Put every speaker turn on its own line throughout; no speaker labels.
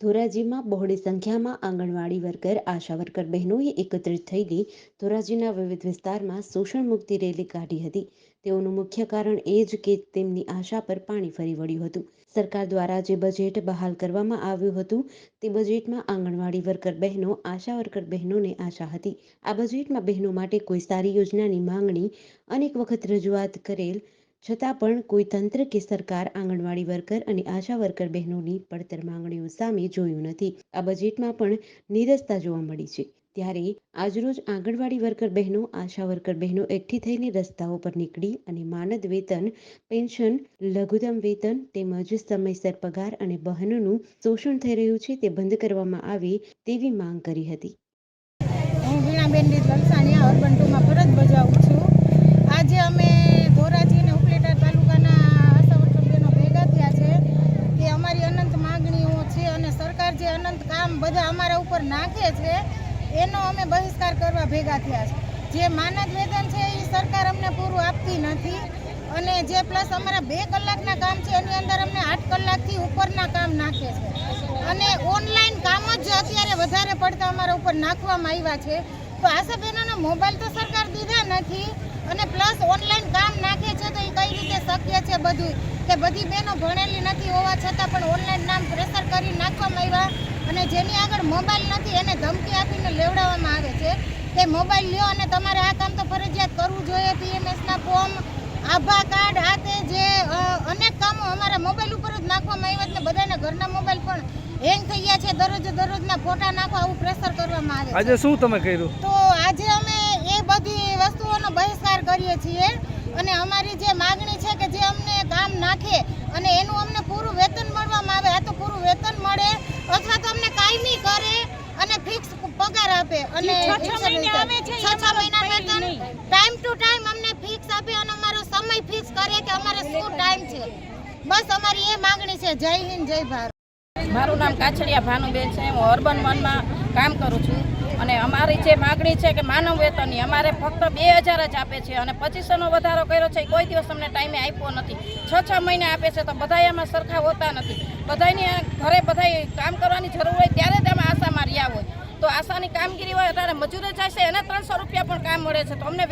ધોરાજીમાં બહોળી સંખ્યામાં આંગણવાડી વર્કર, આશા વર્કર બહેનોએ એકત્રિત થઈને ધોરાજીના વિવિધ વિસ્તારમાં શોષણ મુક્તિ રેલી કાઢી હતી. તેઓનું મુખ્ય કારણ એ જ કે તેમની આશા પર પાણી ફરી વળ્યું હતું. સરકાર દ્વારા જે બજેટ બહાલ કરવામાં આવ્યું હતું, તે બજેટમાં આંગણવાડી વર્કર બહેનો, આશા વર્કર બહેનોને આશા હતી. આ બજેટમાં બહેનો માટે કોઈ સારી યોજનાની માંગણી, અનેક વખત રજૂઆત કરેલ છતાં પણ કોઈ તંત્ર કે સરકાર આંગણવાડી વર્કર અને આશા વર્કર બહેનોની પડતર માંગણીઓ સામે જોયું નથી. આ બજેટમાં પણ નીરસતા જોવા મળી છે. ત્યારે આજરોજ આંગણવાડી વર્કર બહેનો, આશા વર્કર બહેનો એકઠી થઈને રસ્તાઓ પર નીકળી અને માનદ વેતન, પેન્શન, લઘુત્તમ વેતન તેમજ સમયસર પગાર અને બહેનોનું શોષણ થઈ રહ્યું છે તે બંધ કરવામાં આવે તેવી માંગ કરી હતી
હું વીણાબેન રીત લલસાણિયા અર્બન ટુમાં ફરજ બજાવું છું આજે અમે ધોરાજી અને ઉપલેટા તાલુકાના આશા વર્કર બહેનો ભેગા થયા છે કે અમારી અનંત માગણીઓ છે અને સરકાર જે અનંત કામ બધા અમારા ઉપર નાખે છે, એનો અમે બહિષ્કાર કરવા ભેગા થયા છે. જે માનદ વેતન છે એ સરકાર અમને પૂરું આપતી નથી. અને જે પ્લસ અમારા બે કલાકના કામ છે, એની અંદર અમને આઠ કલાકથી ઉપરના કામ નાખે છે. અને ઓનલાઈન કામ જ અત્યારે વધારે પડતા અમારા ઉપર નાખવામાં આવ્યા છે. તો આશા બહેનોનો મોબાઈલ તો સરકાર દીધા નથી. અને પ્લસ ઓનલાઈન કામ નાખે છે, તો એ કઈ રીતે શક્ય છે બધું કે બધી બહેનો ભણેલી નથી હોવા છતાં પણ ઓનલાઈન નામ પ્રેશર કરી નાખવામાં આવ્યા. અને જેની આગળ મોબાઈલ નથી એને ધમકી આપીને લેવડાવવામાં આવે છે. કે મોબાઈલ લ્યો અને તમારે આ કામ તો ફરજિયાત કરવું જોઈએ. પીએમએસના ફોર્મ આભા કાર્ડ આ તે જે અનેક કામો અમારા મોબાઈલ ઉપર જ નાખવામાં આવ્યા છે. બધાના ઘરના મોબાઈલ પણ હેંગ થઈ ગયા છે. દરરોજ દરરોજના ફોટા નાખવા આવું પ્રેશર કરવામાં આવે
આજે શું તમે કર્યું?
તો આજે અમે એ બધી વસ્તુઓનો બહિષ્કાર કરીએ છીએ અને અમારી જે માગણી છે કે જે અમને કામ નાખે અને એનું અમને પૂરું વેતન મળવામાં આવે આ તો પૂરું વેતન મળે અથવા તો અમને કાયમી કરે અને ફિક્સ પગાર આપે અને ટાઈમ ટુ ટાઈમ અમને ફિક્સ આપે અને અમારો સમય ફિક્સ કરે કે અમારે શું ટાઈમ છે. બસ અમારી એ માગણી છે. જય હિન્દ જય ભારત.
મારું નામ કાછડિયા ભાનુબેન છે. હું અર્બન વનમાં કામ કરું છું. અને અમારી જે માગણી છે કે માનવ વેતનની અમારે ફક્ત બે હજાર જ આપે છે અને પચીસોનો વધારો કર્યો છે. કોઈ દિવસ અમને ટાઈમે આપ્યો નથી. છ છ મહિને આપે છે તો બધાય એમાં સરખા હોતા નથી. બધાની ઘરે બધા કામ કરવાની જરૂર હોય ત્યારે જ અમે આશા મારી હોય. તો આશાની કામગીરી હોય ત્યારે મજૂરે જાય છે, એને ત્રણસો રૂપિયા પણ કામ મળે છે. તો અમને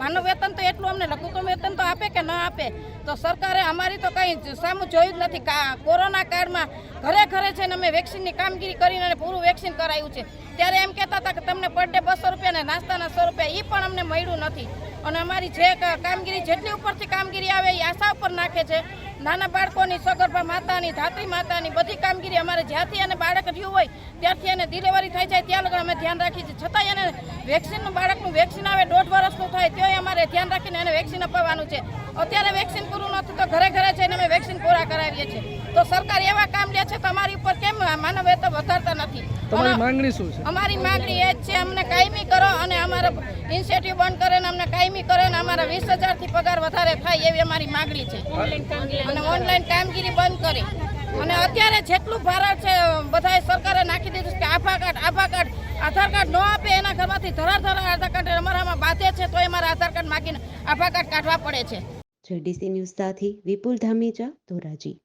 માનવ વેતન તો એટલું, અમને લઘુત્તમ વેતન તો આપે કે ન આપે? તો સરકારે અમારી તો કંઈ સામું જોયું જ નથી. કોરોના કાળમાં ઘરે ઘરે છે ને અમે વેક્સિનની કામગીરી કરીને પૂરું વેક્સિન કરાયું છે. ત્યારે એમ કહેતા હતા કે તમને પર ડે બસો રૂપિયા ને નાસ્તાના સો રૂપિયા એ પણ અમને મળ્યું નથી. અને અમારી જે કામગીરી, જેટલી ઉપરથી કામગીરી આવે એ આશા ઉપર નાખે છે. નાના બાળકોની સગર્ભા માતાની, ધાત્રી માતાની બધી કામગીરી અમારે જ્યાંથી એને બાળક રહ્યું હોય, ત્યારથી એને ડિલિવરી થઈ જાય ત્યાં લગી અમે ધ્યાન રાખીએ છીએ. છતાંય એને વેક્સિનનું બાળકનું વેક્સિન આવે, દોઢ વર્ષનું થાય, તોય અમારે ધ્યાન રાખીને એને વેક્સિન અપાવવાનું છે. અત્યારે વેક્સિન પૂરું નથી તો ઘરે ઘરે જઈને અમે વેક્સિન પૂરા કરાવીએ છીએ. તો સરકાર એવા કામ લે છે, તો અમારી ઉપર કેમ માનવ
તમારી માંગણી શું છે?
અમારી માંગણી એ જ છે અમને કાયમી કરો અને અમારા ઇન્સેન્ટિવ બંધ કરે ને અમને કાયમી કરે ને અમારા વીસ હજારથી પગાર વધારે થાય એવી અમારી માંગણી છે. અને ઓનલાઈન કામગીરી બંધ કરી. અને અત્યારે જેટલું ભારત છે બધાએ સરકારે નાખી દીધું કે આભા કાર્ડ આભા કાર્ડ આધાર કાર્ડ ન આપે એના ઘરમાંથી ધરાર ધરાર આધાર કાર્ડ અમારામાં બાધે છે તો અમારા આધાર કાર્ડ માગીને આભા કાર્ડ કાઢવા પડે છે.
જેડીસી ન્યૂઝ સાથે વિપુલ ધામીજા ધોરાજી.